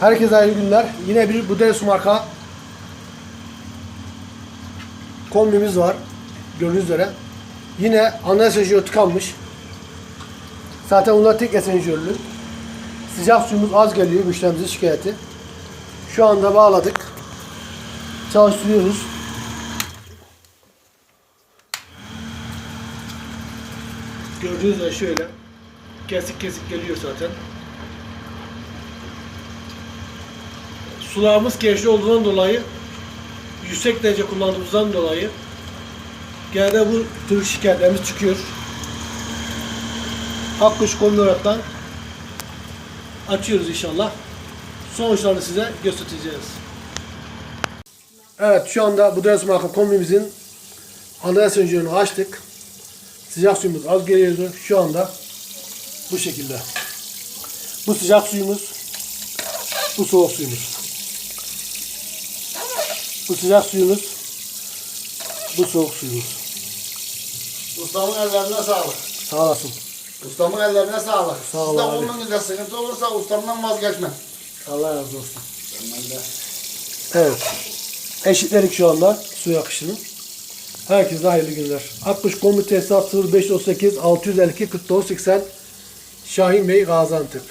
Herkese hayırlı günler. Yine bir Budeus marka kombimiz var. Gördüğünüz üzere. Yine ana esenjör tıkanmış. Zaten bunlar tek esenjörlü. Sıcak suyumuz az geliyor müşterimizin şikayeti. Şu anda bağladık. Çalıştırıyoruz. Gördüğünüz üzere şöyle kesik kesik geliyor zaten. Sularımız keşli olduğundan dolayı yüksek derece kullandığımızdan dolayı genelde bu tür şikayetlerimiz çıkıyor. Akkuş kombi olaraktan açıyoruz inşallah. Sonuçlarını size göstereceğiz. Evet şu anda bu ders marka kombimizin ana esenjörünü açtık. Sıcak suyumuz az geliyordu. Şu anda bu şekilde. Bu sıcak suyumuz, bu soğuk suyumuz. Bu sıcak suyumuz, bu soğuk suyumuz. Ustamın ellerine sağlık. Sağ olasın. Ustamın ellerine sağlık. Sağ ol Sizde abi. bunun güzel sıkıntı olursa ustamdan vazgeçme. Allah razı olsun. De. Evet. Eşitledik şu anda su akışını. Herkese hayırlı günler. Akkuş Komite Hesap 0538 652 49 80 Şahin Bey Gaziantep.